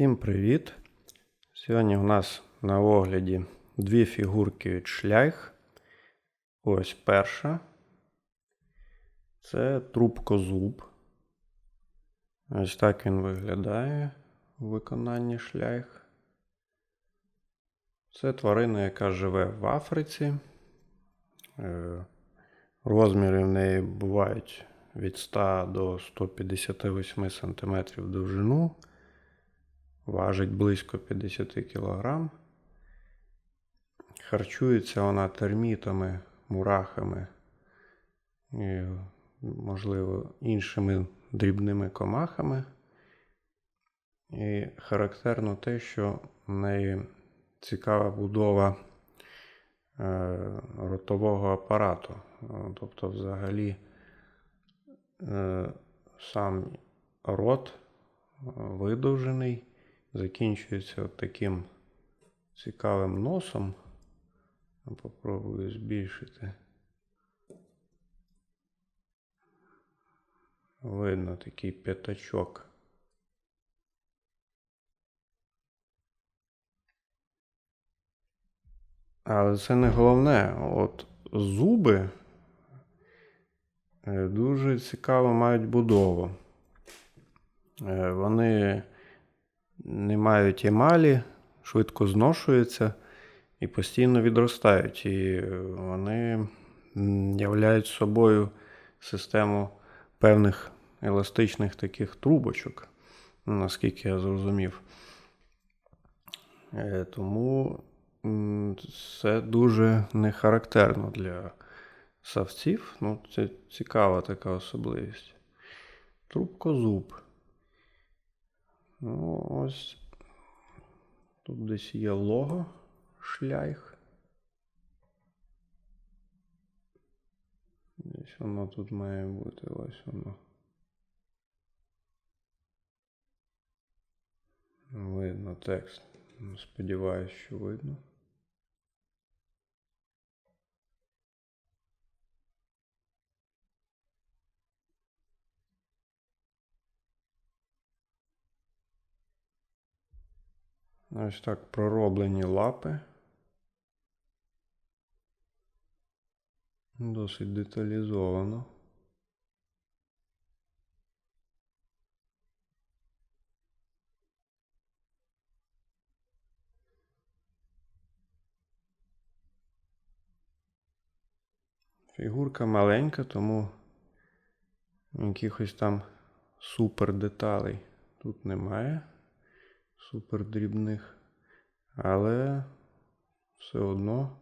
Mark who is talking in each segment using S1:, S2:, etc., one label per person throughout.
S1: Всім привіт! Сьогодні у нас на огляді дві фігурки від шлях. Ось перша. Це трубкозуб. Ось так він виглядає у виконанні шлях. Це тварина, яка живе в Африці. Е, Розміри в неї бувають від 100 до 158 см довжину. Важить близько 50 кг. Харчується вона термітами, мурахами і, можливо, іншими дрібними комахами. І характерно те, що в неї цікава будова е, ротового апарату. Тобто, взагалі, е, сам рот видовжений, закінчується от таким цікавим носом. Попробую збільшити. Видно такий п'ятачок. Але це не головне. От зуби е, дуже цікаво мають будову. Е, Вони не мають емалі, швидко зношуються і постійно відростають. І вони являють собою систему певних еластичних таких трубочок, наскільки я зрозумів. Е, Тому це дуже не характерно для савців. Ну, це цікава така особливість. Трубкозуб. Ну, ось тут десь є лого шлях. Десь воно тут має бути ось воно. Видно текст. Сподіваюсь, що видно. Ось так пророблені лапи. Досить деталізовано. Фігурка маленька, тому якихось там супер деталей тут немає. Супер дрібних. Але все одно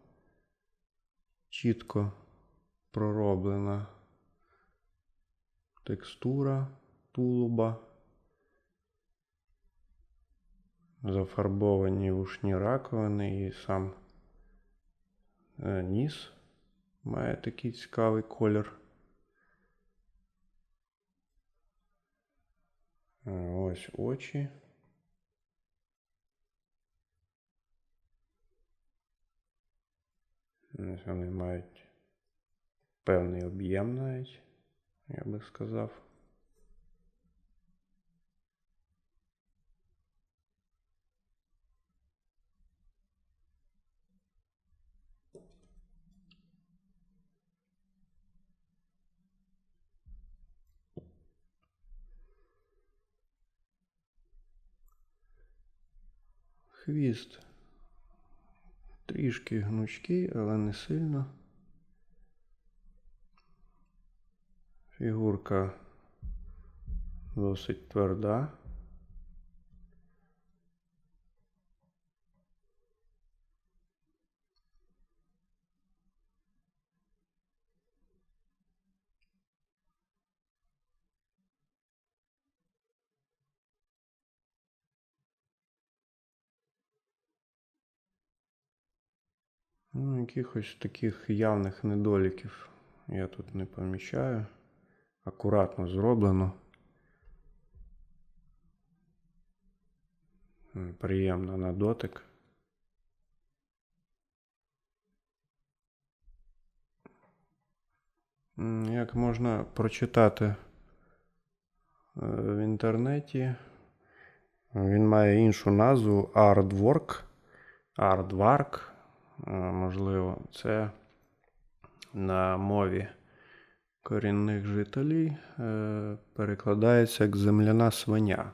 S1: чітко пророблена текстура тулуба. Зафарбовані ушні раковини і сам е, ніс має такий цікавий колір. Ось очі. Вони мають певний об'єм навіть, я би сказав. Хвіст трішки гнучкий, але не сильно. Фігурка досить тверда. Ну, якихось таких явних недоліків я тут не помічаю. Акуратно зроблено. Приємно на дотик. Як можна прочитати е, в інтернеті, Він має іншу назву. Aardvark, е, можливо, це на мові корінних жителів е, перекладається як земляна свиня.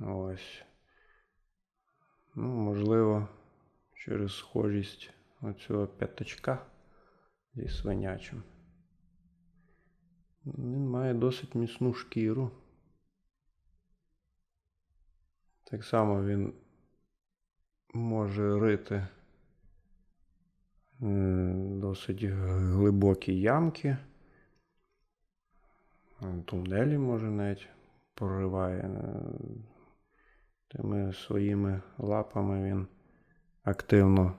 S1: Ось. Ну, можливо, через схожість оцього п'ятачка зі свинячим. Він має досить міцну шкіру. Так само він може рити досить глибокі ямки. Тунелі може навіть прориває. Тими своїми лапами він активно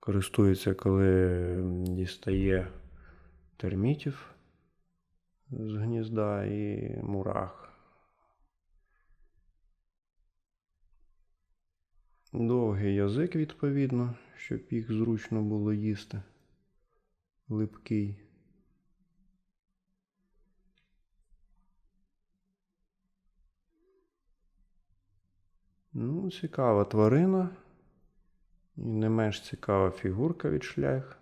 S1: користується, коли дістає термітів з гнізда і мурах. Довгий язик, відповідно, щоб їх зручно було їсти. Липкий. Ну, цікава тварина. І не менш цікава фігурка від шлях.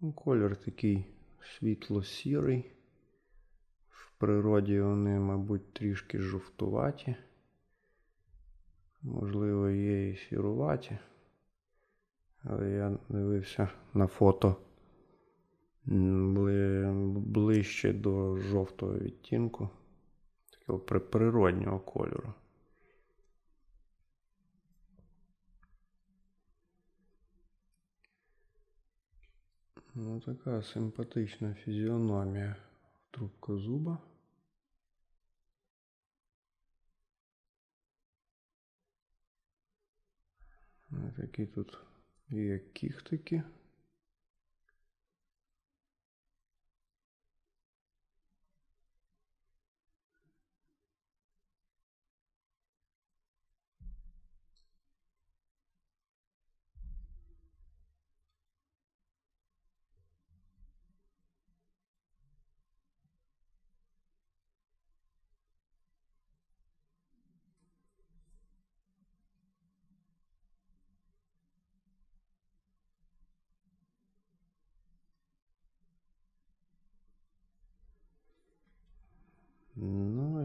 S1: Ну, Колір такий світло-сірий. В природі вони, мабуть, трішки жовтуваті. Можливо, є і сіруваті. Але я дивився на фото бли- ближче до жовтого відтінку. Такого природнього кольору. Ну, така симпатична фізіономія трубкозуба. Ось Такі тут є кіхтики.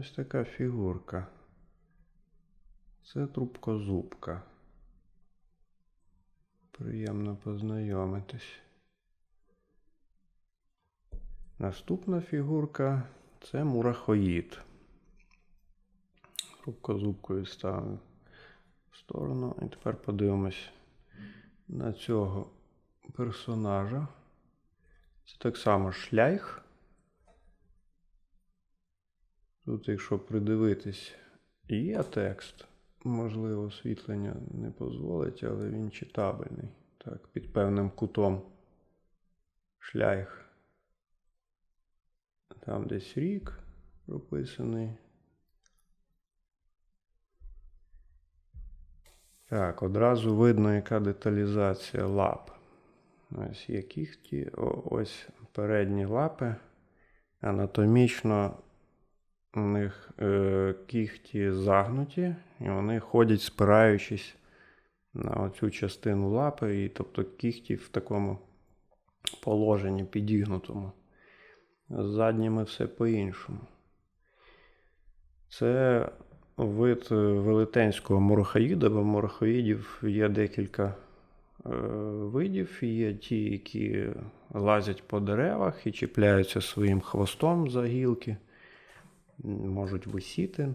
S1: Ось така фігурка. Це трубкозубка. Приємно познайомитись. Наступна фігурка це мурахоїд. Трубкозубкою ставлю в сторону. І тепер подивимось на цього персонажа. Це так само шляйх. Тут, якщо придивитись, є текст. Можливо, освітлення не дозволить, але він читабельний. Так, під певним кутом шляйх. Там десь рік прописаний. Так, одразу видно, яка деталізація лап. Ось є кіхті, ось передні лапи. Анатомічно у них е, кіхті загнуті, і вони ходять, спираючись на оцю частину лапи, і тобто кіхті в такому положенні підігнутому. З задніми все по-іншому. Це вид е, велетенського морохоїда, бо морохоїдів є декілька е, видів. Є ті, які лазять по деревах і чіпляються своїм хвостом за гілки, можуть висіти.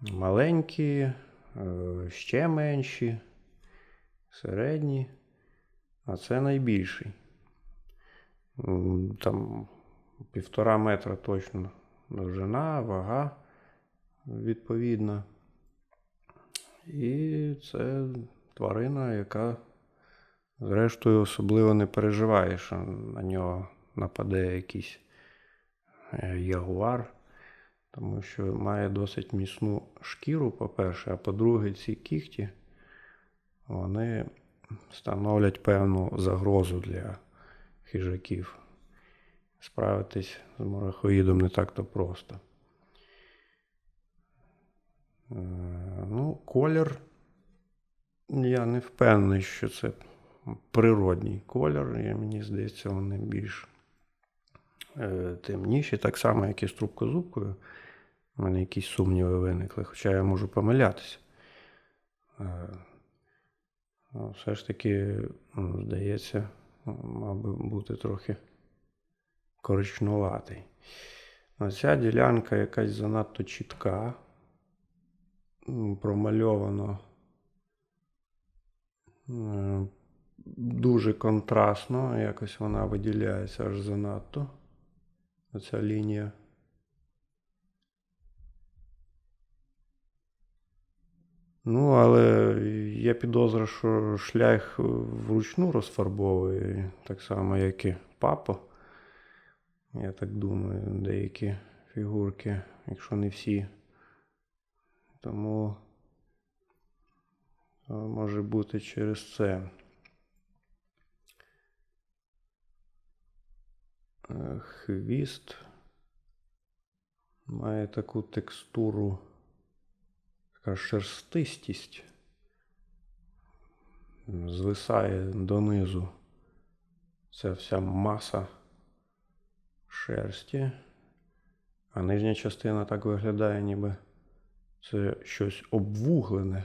S1: Маленькі, е, ще менші, середні, а це найбільший. Там півтора метра точно довжина, вага відповідна. І це тварина, яка, зрештою, особливо не переживає, що на нього нападе якийсь е, ягуар, тому що має досить міцну шкіру, по-перше, а по-друге, ці кіхті, вони становлять певну загрозу для хижаків. Справитись з мурахоїдом не так-то просто. Е, Ну, колір. Я не впевнений, що це природній колір. І мені здається, вони більш е, темніші, так само, як і з трубкозубкою. У мене якісь сумніви виникли, хоча я можу помилятися. Е, ну, все ж таки, ну, здається, би бути трохи коричнуватий. Ця ділянка якась занадто чітка, промальовано е, дуже контрастно, якось вона виділяється аж занадто. Оця лінія. Ну, але є підозра, що шлях вручну розфарбовує, так само, як і папа. Я так думаю, деякі фігурки, якщо не всі. Тому е, може бути через це. Е, Хвіст має таку текстуру, така шерстистість. Звисає донизу. Ця вся маса шерсті. А нижня частина так виглядає, ніби це щось обвуглене,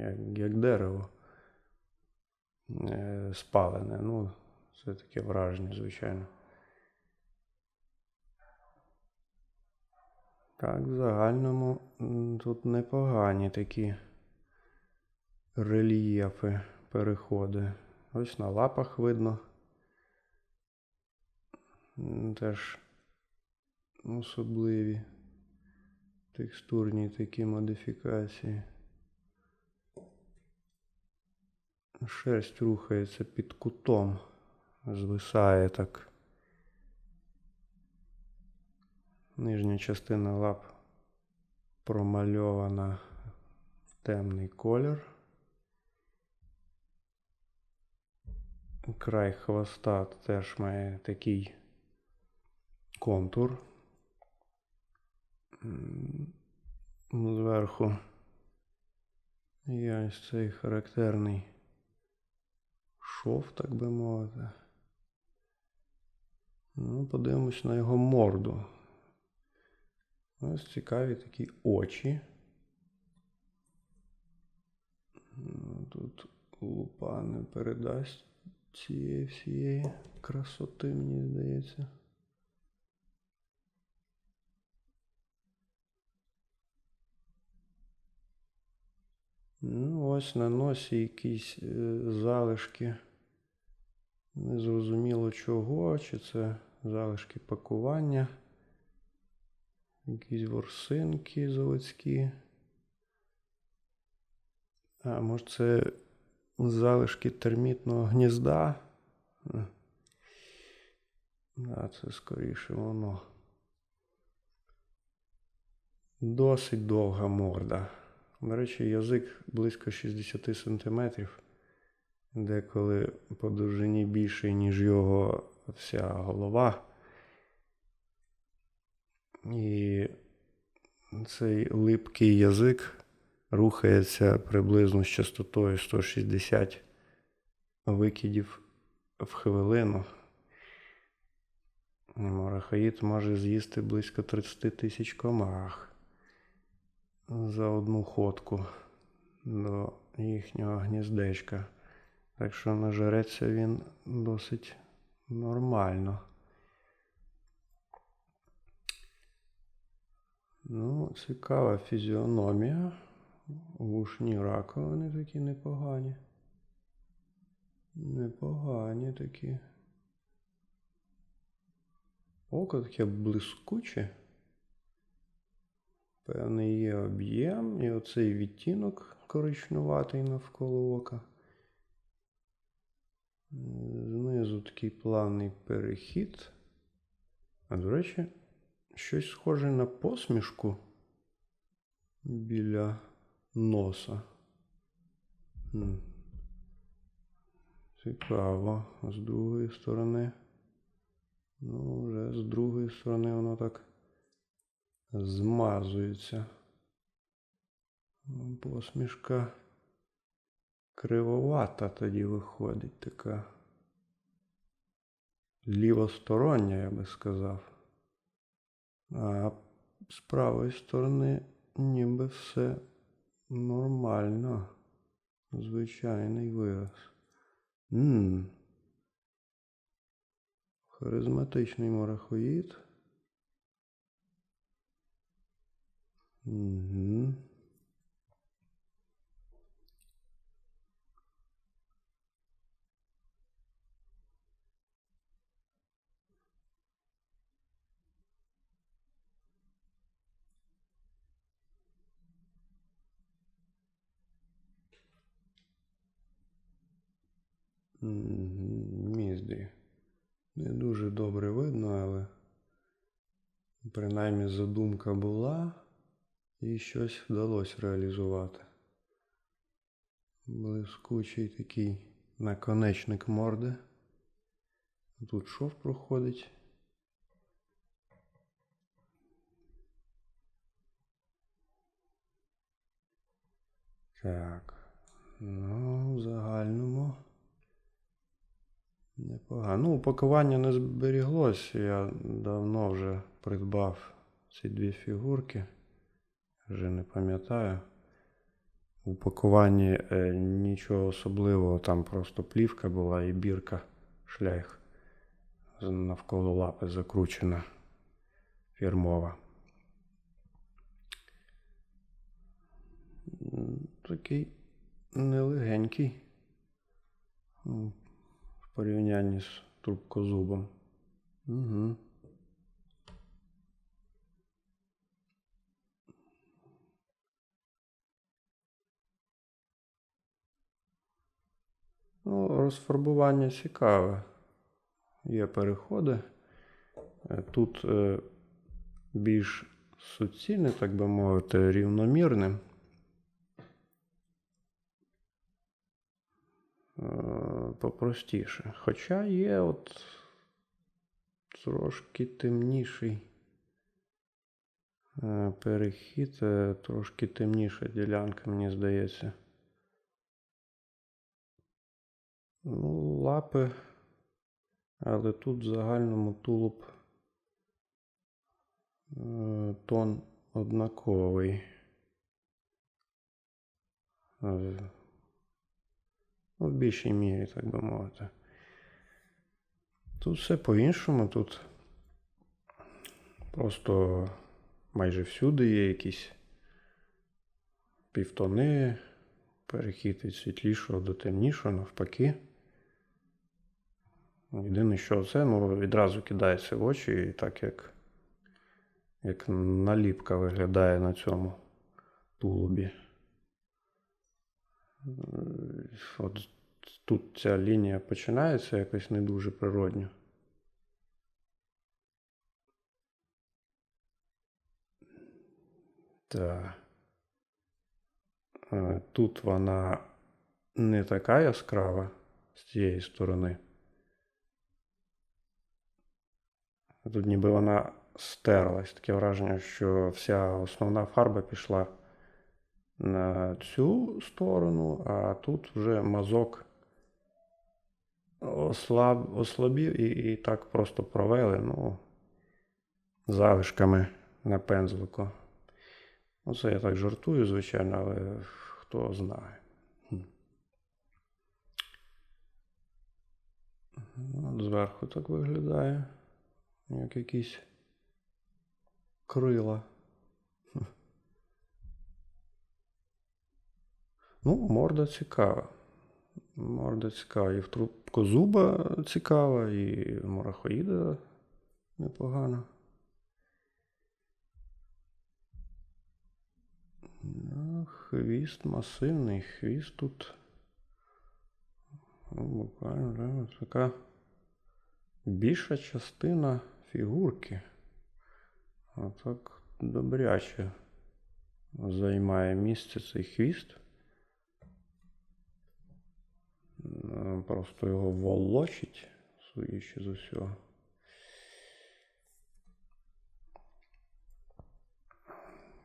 S1: як, як дерево е, спалене. Ну, це таке враження, звичайно. Так, в загальному тут непогані такі рельєфи, переходи. Ось на лапах видно. Теж особливі текстурні такі модифікації. Шерсть рухається під кутом, звисає так. Нижня частина лап промальована в темний колір. Край хвоста теж має такий контур. Зверху є ось цей характерний шов, так би мовити. Ну, подивимось на його морду. Ось цікаві такі очі. Тут лупа не передасть цієї всієї красоти, мені здається. Ну, ось на носі якісь е, залишки. Незрозуміло чого, чи це залишки пакування. Якісь ворсинки заводські. А, може це залишки термітного гнізда? А, це скоріше воно. Досить довга морда. До речі, язик близько 60 см. Деколи по довжині більший, ніж його вся голова. І цей липкий язик рухається приблизно з частотою 160 викидів в хвилину. Морахаїд може з'їсти близько 30 тисяч комах за одну ходку до їхнього гніздечка. Так що нажереться він досить нормально. Ну, цікава фізіономія. Вушні раковини такі непогані. Непогані такі. Око таке блискуче. Певний є об'єм і оцей відтінок коричнуватий навколо ока. Знизу такий плавний перехід. А до речі, щось схоже на посмішку біля носа. Цікаво. З другої сторони. Ну, вже з другої сторони воно так змазується. Посмішка кривовата тоді виходить така. Лівостороння, я би сказав. А з правої сторони ніби все нормально. Звичайний вираз. Ммм. Харизматичний морахоїд. Угу. Мгм, Мізді. Не дуже добре видно, але принаймні задумка була і щось вдалося реалізувати. Блискучий такий наконечник морди. Тут шов проходить. Так. Ну, в загальному. Непогано. Ну, упакування не зберіглось. Я давно вже придбав ці дві фігурки. Вже не пам'ятаю. В упакуванні е, нічого особливого, там просто плівка була і бірка шляйх з- навколо лапи закручена фірмова. Такий нелегенький. В порівнянні з трубкозубом. Угу. Ну, розфарбування цікаве. Є переходи. Е, Тут е, більш суцільне, так би мовити, рівномірне. Попростіше. Хоча є от трошки темніший е, перехід, е, трошки темніша ділянка, мені здається. Ну, лапи, але тут в загальному тулуб е, тон однаковий. Ну, в більшій мірі, так би мовити. Тут все по-іншому. Тут просто майже всюди є якісь півтони, перехід від світлішого до темнішого, навпаки. Єдине, що це ну, відразу кидається в очі, і так як, як наліпка виглядає на цьому тулубі. Е, От тут ця лінія починається якось не дуже природньо. Так. Е, Тут вона не така яскрава з цієї сторони. Тут ніби вона стерлась. Таке враження, що вся основна фарба пішла на цю сторону, а тут вже мазок ослаб, ослабів і, і так просто провели, ну, залишками на пензлику. Ну, це я так жартую, звичайно, але хто знає. От зверху так виглядає, як якісь крила. Ну, морда цікава. Морда цікава. І в трубку зуба цікава, і в мурахоїда непогано. Ну, Хвіст масивний, хвіст тут. Ну, буквально така більша частина фігурки. А так добряче займає місце цей хвіст. Е, Просто його волочить, судячи з усього.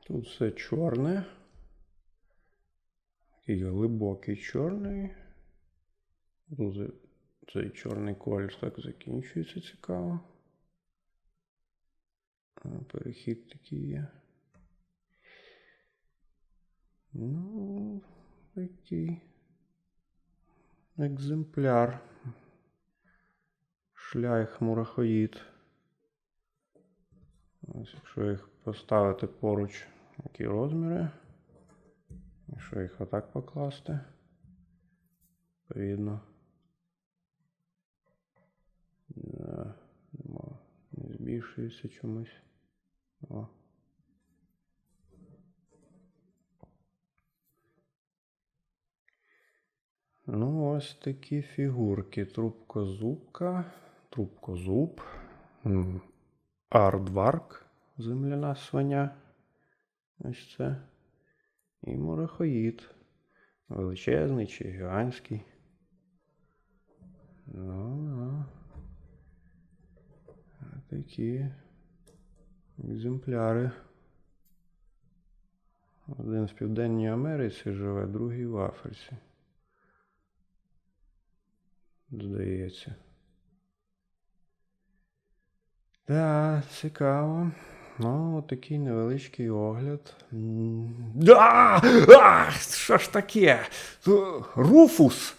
S1: Тут все чорне. Такий глибокий чорний. Цей чорний колір так закінчується цікаво. Перехід такий є. Ну, такий екземпляр. Шляйх мурахоїд. Ось, якщо їх поставити поруч, які розміри. Якщо їх отак покласти, відповідно. Да, нема, не збільшується чомусь. О. Ну, ось такі фігурки. Трубкозубка, трубкозуб, ардварк, земляна свиня. Ось це. І мурахоїд. Величезний чи гігантський. Ну, ну. Такі екземпляри. Один в Південній Америці живе, другий в Африці. Здається. Так, цікаво. Ну, такий невеличкий огляд. Да! Ах, що ж таке? Руфус!